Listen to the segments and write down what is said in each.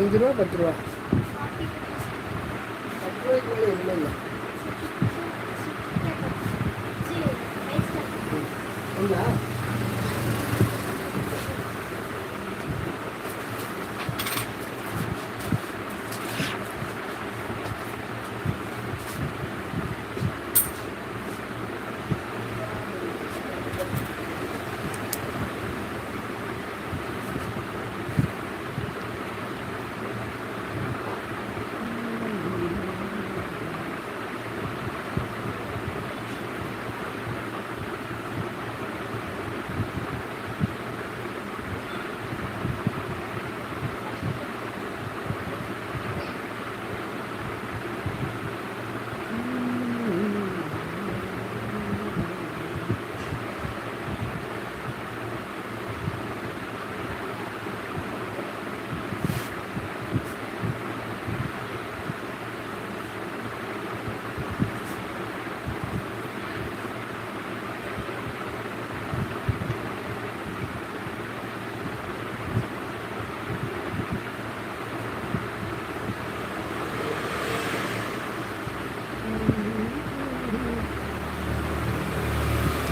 அஞ்சு ரூபா பத்து ரூபா. பத்து ரூபாய்க்கு மேலே எதுவுமே இல்லை என்ன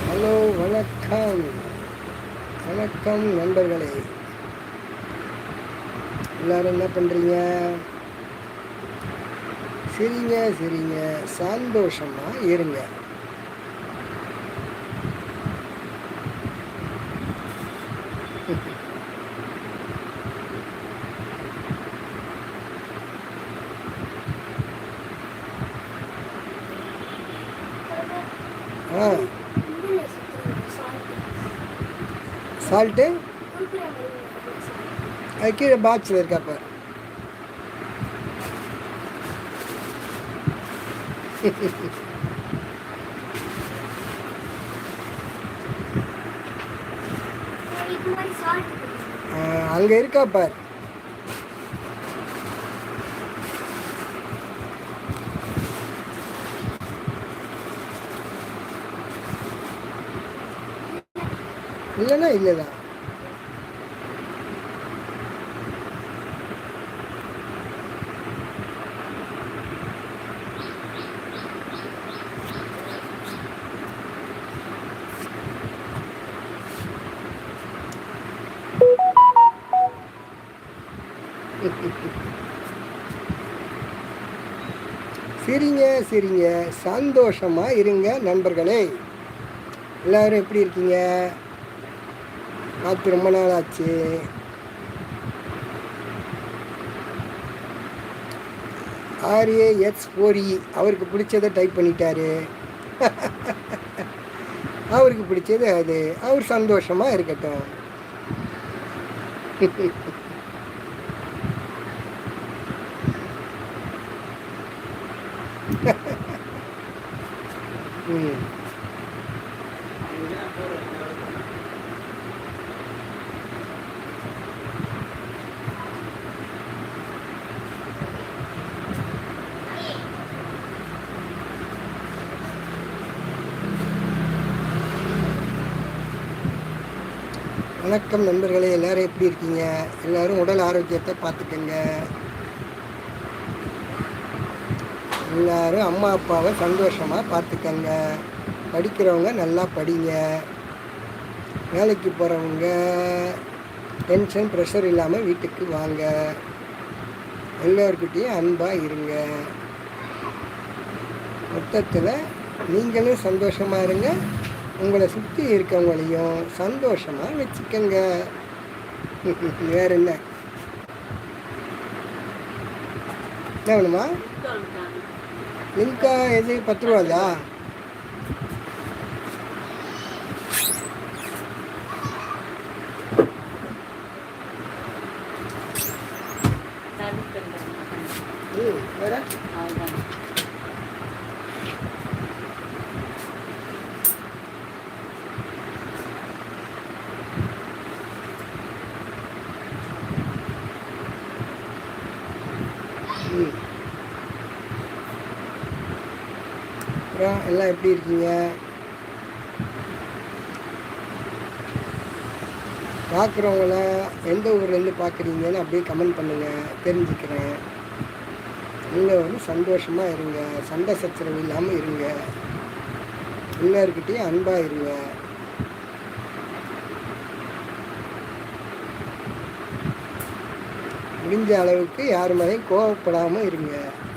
ஹலோ வணக்கம். வணக்கம் நண்பர்களே. எல்லாரும் என்ன பண்ணுறீங்க சரிங்க சரிங்க. சந்தோஷமாக இருங்க. ஆ. சால்ட்டு. அது கீழே பாக்ஸில் இருக்காப்ப அங்கே இருக்கா பார். இல்லைன்னா இல்லை தான். சரிங்க சரிங்க. சந்தோஷமா இருங்க நண்பர்களே. எல்லாரும் எப்படி இருக்கீங்க? பார்த்து ரொம்ப நாள் ஆச்சு. ஆர்ஏ எக்ஸ் ஃபோர் அவருக்கு பிடிச்சதை டைப் பண்ணிட்டாரு. அவருக்கு பிடிச்சது அது. அவர் சந்தோஷமாக இருக்கட்டும். ம். வணக்கம் நண்பர்களே எல்லாரும் எப்படி இருக்கீங்க? எல்லாரும் உடல் ஆரோக்கியத்தை பார்த்துக்கங்க. எல்லாரும் அம்மா அப்பாவை சந்தோஷமாக பார்த்துக்கங்க. படிக்கிறவங்க நல்லா படிங்க. வேலைக்கு போகிறவங்க டென்ஷன் ப்ரெஷர் இல்லாமல் வீட்டுக்கு வாங்க. எல்லோருக்கிட்டேயும் அன்பாக இருங்க. மொத்தத்தில் நீங்களும் சந்தோஷமாக இருங்க. உங்களை சுற்றி இருக்கவங்களையும் சந்தோஷமாக வச்சுக்கோங்க. வேற என்ன? என்ன வேணுமா? லிங்கா எது? பத்து ரூபாதா ம் வேற ம் அப்புறம் எல்லாம் எப்படி இருக்கீங்க? பார்க்குறவங்கள எந்த ஊர்லேருந்து பார்க்குறீங்கன்னு அப்படியே கமெண்ட் பண்ணுங்கள் தெரிஞ்சுக்கிறேன். நீங்கள் வந்து சந்தோஷமாக இருங்க. சண்டை சச்சரவு இல்லாமல் இருங்க. எல்லாருக்கிட்டேயும் அன்பாக இருங்க. முடிஞ்ச அளவுக்கு யார் மேலேயும் கோவப்படாமல் இருங்க.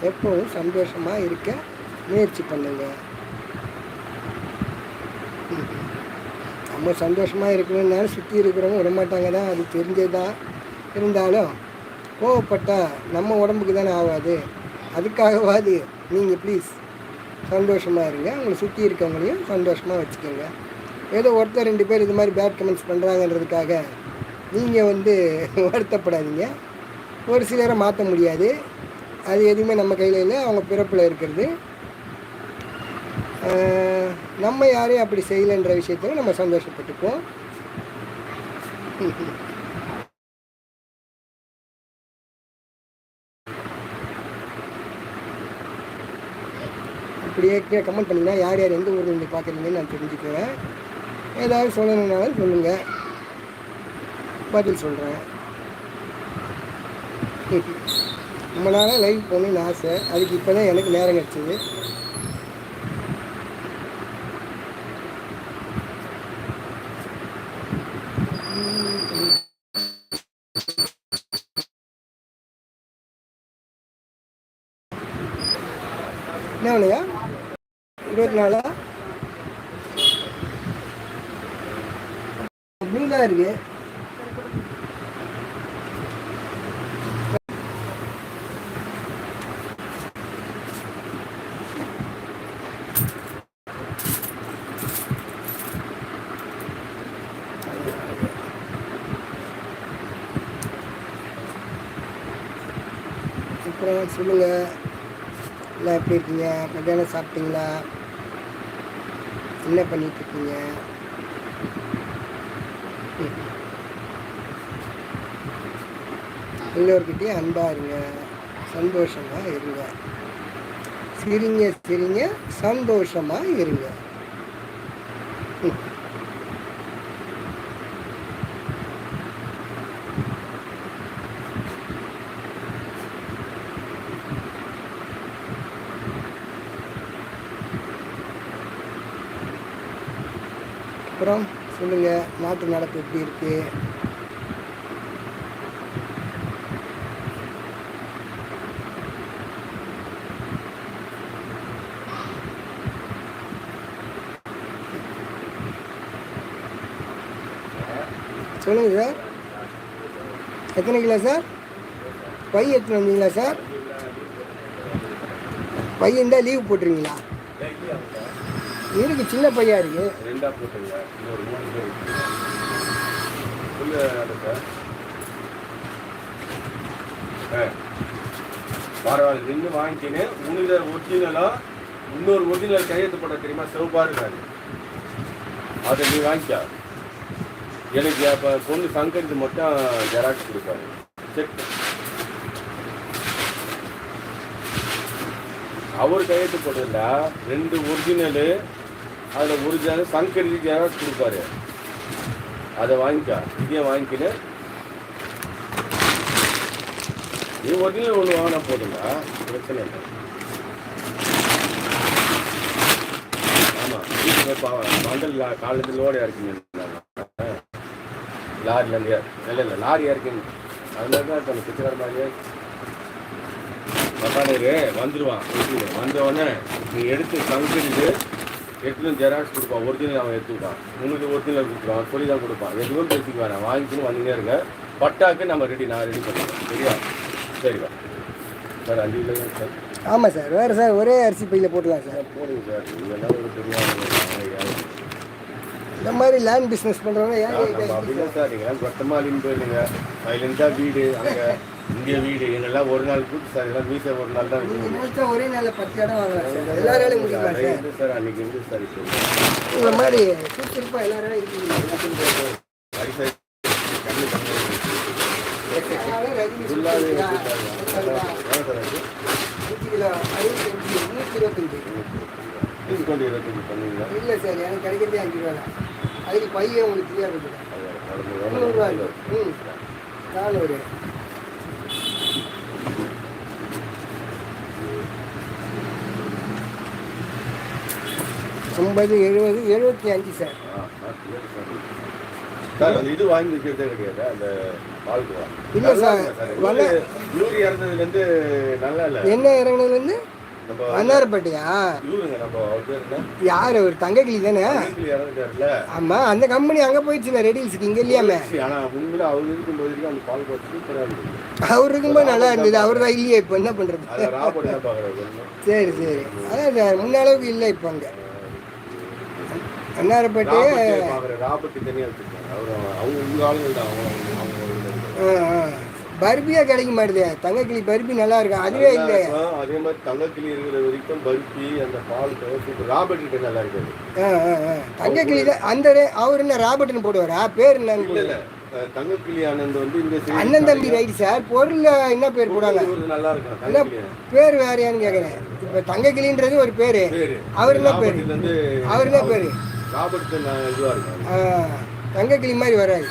எப்பவும் சந்தோஷமாக இருக்க முயற்சி பண்ணுங்க. நம்ம சந்தோஷமாக இருக்கணும்னாலும் சுற்றி இருக்கிறவங்க விடமாட்டாங்க தான். அது தெரிஞ்சது தான் இருந்தாலும் கோவப்பட்டால் நம்ம உடம்புக்கு தானே ஆகாது. அதுக்காகவாது நீங்கள் ப்ளீஸ் சந்தோஷமாக இருங்க. உங்களை சுற்றி இருக்கவங்களையும் சந்தோஷமாக வச்சுக்கோங்க. ஏதோ ஒருத்தர் ரெண்டு பேர் இது மாதிரி பேட் கமெண்ட்ஸ் பண்ணுறாங்கன்றதுக்காக நீங்கள் வந்து வருத்தப்படாதீங்க. ஒரு சிலரை மாற்ற முடியாது. அது எதுவுமே நம்ம கையில் இல்லை. அவங்க பிறப்பில் இருக்கிறது. நம்ம யாரையும் அப்படி செய்யலைன்ற விஷயத்தில் நம்ம சந்தோஷப்பட்டுப்போம் அப்படியே கீழே கமெண்ட் பண்ணிங்கன்னா யார் யார் எந்த ஊரில் இருந்து பார்க்குறீங்கன்னு நான் தெரிஞ்சுக்குவேன் ஏதாவது சொல்லணுன்னாலும் சொல்லுங்கள் பதில் சொல்கிறேன் ரொம்ப நாளாக லைவ் போகணுன்னு ஆசை. அதுக்கு இப்போ தான் எனக்கு நேரம் கிடச்சிது. என்ன வேலையா? இருபத்தி நாலா ப்ளூ தான் இருக்கு அப்புறம் சொல்லுங்கள் எல்லாம் எப்படி இருக்கீங்க? மத்தியானம் சாப்பிட்டீங்களா? என்ன பண்ணிட்டு இருக்கீங்க? ம். அன்பாக இருங்க. சந்தோஷமாக இருங்க. சிரிங்க சிரிங்க சந்தோஷமாக இருங்க ம். அப்புறம் சொல்லுங்கள் நாட்டு நடப்பு எப்படி இருக்குது சொல்லுங்கள் சார். எத்தனை கிலோ சார்? பை எடுத்துன்னு வந்தீங்களா சார்? பையன் இருந்தால் லீவ் போட்டுருங்களா இருக்கு சின்ன பையா இருக்கு? ரெண்டா போட்டுங்க. இன்னொரு மூணு பேர் சொல்லு ஆ. பரவாயில்ல. நின்று வாங்கிக்கின்னு உனது ஒரிஜினலாக இன்னொரு ஒரிஜினல் கையெழுத்து போட தெரியுமா? சிவப்பா இருக்காது அதை. நீ வாங்கிக்கா. எனக்கு அப்போ பொண்ணு சங்கரித்து மட்டும் ஜெராக்ஸ் கொடுப்பாரு. செக் அவர் கையெழுத்து போட்டதில்ல ரெண்டு ஒரிஜினலு அதில் ஒரிஜினல் சங்கரி ஜெராக்ஸ் கொடுப்பாரு. அதை வாங்கிக்கா. இதையும் வாங்கிக்கின்னு நீ ஒரிஜினல் ஒன்று வாங்கினா போதுங்களா பிரச்சனை இல்லை. ஆமாம் வீட்டில் மண்டல் காலேஜ் லோடு இறக்கிங்க லாரிலேருந்து இல்லை இல்லை லாரி இறக்கிங்க அதனால தான் தனக்கு பிச்சைக்கார மாதிரியே. மக்கானேரு வந்துடுவான் வீட்டுக்கு. உடனே நீ எடுத்து சங்கிட்டு எடுத்துன்னு ஜெராக்ஸ் கொடுப்பான் ஒரிஜினல் அவன் எடுத்துக்கிட்டான் உனக்கு ஒரிஜினல் கொடுத்துருவான் சொல்லி தான் கொடுப்பான். எதுவும் பேசிக்க வேணாம் வாங்கிக்கணும் வந்துனே இருங்க பட்டாக்கு நம்ம ரெடி நான் ரெடி பண்ணிடுறேன் சரியா? சரிப்பா சார் அஞ்சு கிலோ சார். ஆமாம் சார். வேறு சார் ஒரே அரிசி பையில் போடலாம் சார். போடுங்க சார். இதெல்லாம் ஒரு ஆளுங்க. இந்த மாதிரி லேண்ட் பிஸ்னஸ் பண்ணுறவங்க ஏன் கொத்தமாலின்னு போயிருங்க சைலண்டா வீடு அங்கே இங்கே வீடு எங்கெல்லாம் ஒரு நாள் கூட்டு சார் எல்லாம் வீட்டில் ஒரு நாள் தான் ஒரே நாளில் பத்து இடம் வாங்கலாம் சார். எல்லாராலையும் முடியுமா அது சார்? அன்னைக்கு எங்க சார் இந்த மாதிரி அறுபத்தஞ்சு நூற்றி இருபத்தஞ்சு. டிஸ்கவுண்ட் இருபத்தஞ்சு பண்ணுவீங்களா? இல்லை சார் எனக்கு கிடைக்கிறதே அஞ்சு ரூபா தான். அதுக்கு பையன் உங்களுக்கு ஃப்ரீயாக கொடுக்குறேன் முந்நூறுரூவா ம். நானூறு. ஐம்பது எழுபது எழுபத்தி அஞ்சு சார். சார் அந்த இது வாங்கி வைக்கிறதே கிடையாது அந்த பால்குவா இல்ல சார், இவரு இறந்ததுலேருந்து நல்லா இல்லை? என்ன இறங்குனதுலேருந்து வண்ணாரப்பேட்டையா யார்? ஒரு தங்கக்கிளி தானே? வீட்டில் இறந்துட்டார்ல ஆமாம் அந்த கம்பெனி அங்கே போயிடுச்சுல ரெடில்ஸுக்கு இங்கே இல்லையாமே அவர் இருக்கும்போது நல்லா இருந்தது அவர் தான் இல்லையே இப்போ? என்ன தான் பார்க்குறாரு சரி சரி. அதான் சார் முன்ன அளவுக்கு இல்லை இப்போ அங்கே. வண்ணாரப்பேட்டையே ராபர்ட் தனியாக அவங்க ஆளுங்க தான் அவங்க இருக்காங்க. ஆ ஆ. பர்பியாக கிடைக்க மாட்டுதே தங்கக்கிளி பர்பி நல்லா இருக்கும் அதுவே நல்லா இல்லை இருக்கும். அதே மாதிரி தங்கக்கிளி இருக்கிற வரைக்கும் பருப்பி அந்த பால் ராபர்ட் நல்லா இருக்காது. தங்கக்கிளி தான். அந்த அவர் என்ன ராபர்ட்னு போடுவாரா? பேர் என்னன்னு தங்கக்கிளி ஆனந்த் வந்து இந்த அண்ணன் தம்பி ரைட்டு சார். பொருள் என்ன பேர் போடுவாங்க? இவரு நல்லா இருக்கும் பேர் வேறையான்னு கேட்குறேன் இப்போ தங்கக்கிளின்றது ஒரு பேர். அவர் என்ன பேர்? அவர் என்ன பேர்? ராபர்ட் தங்கக்கிளி மாதிரி வராது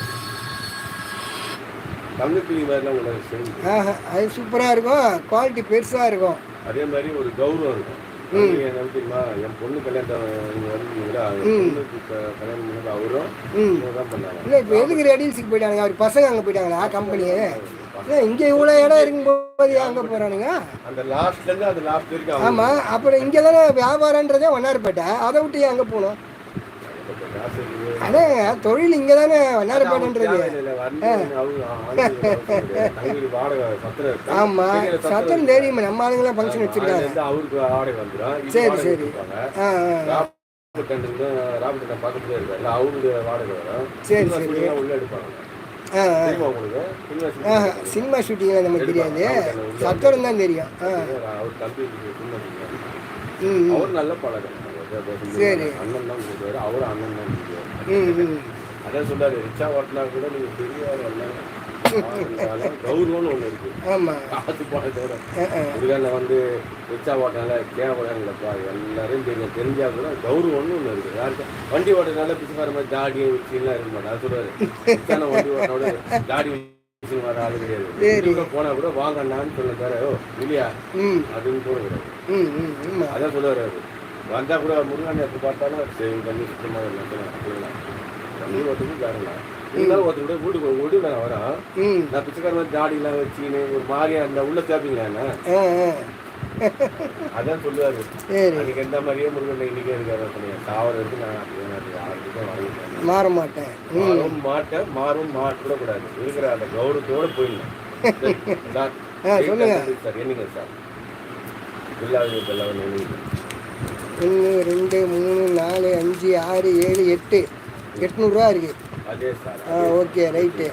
தங்கக்கிளி மாதிரிலாம் உங்களுக்கு ஆஹா அது சூப்பராக இருக்கும். குவாலிட்டி பெருசாக இருக்கும். அதே மாதிரி ஒரு கௌரவம் இருக்கும். தெரியுமா? என் பொண்ணு கல்யாணம் க- கல்யாணம் பண்ணது அவரும் தான் பண்ணாங்க. இல்லை இப்போ எதுக்கு ரெடில்ஸுக்கு போயிட்டானுங்க? அவர் பசங்க அங்கே போயிட்டாங்களா கம்பெனி இங்கே இவ்வளோ இடம் இருக்கும்போது அங்கே போகிறானுங்க அந்த லாஸ்ட்ல இருந்து அந்த லாஸ்ட் வரைக்கும் அவங்க ஆமாம் அப்புறம் இங்கே தானே வியாபாரன்றதே வண்ணாரப்பேட்டை அதை விட்டு அங்கே போகணும் அதான்? தொழில் இங்கே தானே வண்ணாரப்பேட்டைன்றது சத்திரம். ஆமாம் சத்தம் தெரியுமா. நம்ம ஆளுங்களாம் ஃபங்க்ஷன் வச்சுருக்காங்க. அவருக்கு வாடகை வந்துடும் சரி, சரி. ஆ ராபர்ட் அண்ணனுக்கு ராபர்ட் அண்ணன் பக்கத்துல இருக்காரு. அவருக்கு வாடகை வரும். சரி, சினிமா சரி. உள்ள எடுப்பாங்க. சினிமா ஷூட்டிங்லாம் நமக்கு தெரியாது. சத்தரம் தான் தெரியும். ம் நல்ல பழக்கம். சரி. அண்ணன் தான் கூப்பிடுவாரு அவரும் அண்ணன் தான் கூப்பிடுவாரு அதான் சொல்றாரு ரிச்சா ஓட்டினா கூட நீங்க பெரிய கௌரவம்னு ஒண்ணு இருக்கு. காசு போனதோட. இதுக்கான வந்து ரிச்சா ஓட்டினால கேவலம் இல்லைப்பா எல்லாரும் தெரியும் தெரிஞ்சா கூட கௌரவம்னு ஒண்ணு இருக்கு. யாருக்கு வண்டி ஓட்டுறதுனால பிசுக்கார மாதிரி தாடி வச்சுலாம் இருக்க மாட்டேன் அது சொல்றாரு. ரிச்சான வண்டி ஓட்டினோட தாடி வர ஆளு கிடையாது. போனா கூட வாங்கண்ணான்னு சொல்ல தர ஓ இல்லையா? ம். அதுன்னு கூட அதான் சொல்லுவாரு அவரு. வந்தா கூட முருகன் எப்போ பார்த்தாலும் சரி தண்ணி சுத்தமாக இல்லை தண்ணி ஓட்டுக்கு காரணம் இருந்தாலும் ஒருத்தர் கூட வீட்டுக்கு வீடு நான் வரேன். நான் பிச்சைக்கார மாதிரி தாடிலாம் வச்சுக்கின்னு ஒரு மாதிரியா அந்த உள்ள ஆ அதான் சொல்லுவாரு. அன்னைக்கு எந்த மாதிரியே முருகன் இன்னைக்கே இருக்காரு தாவரம் இருக்கு நான் யாருக்கிட்ட வாங்கிட்டேன் மாற மாட்டேன். மாறும் மாட்டேன் மாறும் மாற்ற கூடாது இருக்கிற அந்த கௌரவத்தோட போயிடணும். சார் என்னங்க சார்? பில்லாவது பில்லாவது ஒன்று ரெண்டு மூணு நாலு அஞ்சு ஆறு ஏழு எட்டு. எட்நூறுரூவா இருக்குது சார் ஆ ஓகே ரைட்டு.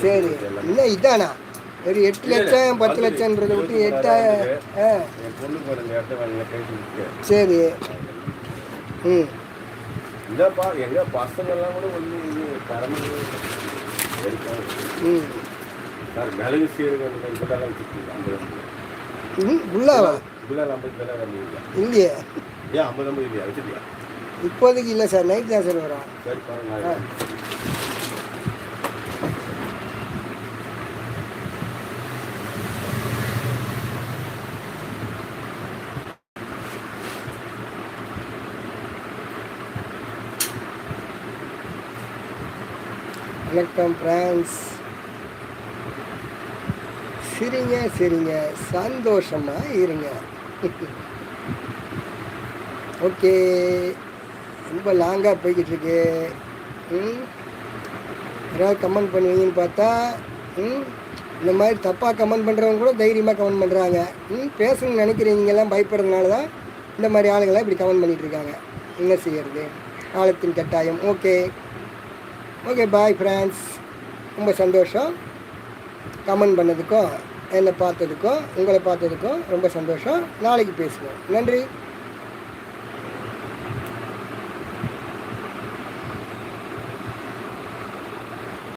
சரி. இல்லை இதானா? ஒரு எட்டு லட்சம் பத்து லட்சம்ன்றதை விட்டு எட்டா ஆ. என் பொண்ணுக்கு ஒரு இந்த இடத்த வாங்கி கை கொடுத்து சரி. ம். ம். பேர் இல்லையா ஏன் ஐம்பது ஐம்பது இல்லையா? வச்சுட்டியா? இப்போதைக்கு இல்லை சார் நைட் தான் சார் வரும். சரி பாருங்க. வணக்கம் ஃப்ரான்ஸ் சிரிங்க சிரிங்க. சந்தோஷமா இருங்க. ஓகே. ரொம்ப லாங்காக போய்கிட்டு இருக்கு ம்? யாராவது கமெண்ட் பண்ணுவீங்கன்னு பார்த்தா ம்? இந்த மாதிரி தப்பாக கமெண்ட் பண்ணுறவங்க கூட தைரியமாக கமெண்ட் பண்ணுறாங்க ம்? பேசணும்னு நினைக்கிறீங்கெல்லாம் பயப்படுறதுனால தான் இந்த மாதிரி ஆளுங்களாம் இப்படி கமெண்ட் பண்ணிகிட்டு இருக்காங்க என்ன செய்யறது? ஆழத்தின் கட்டாயம். ஓகே. Okay bye friends. ரொம்ப சந்தோஷம். கமெண்ட் பண்ணதுக்கும் என்னை பார்த்ததுக்கும் உங்களை பார்த்ததுக்கும் ரொம்ப சந்தோஷம். நாளைக்கு பேசுவோம். நன்றி.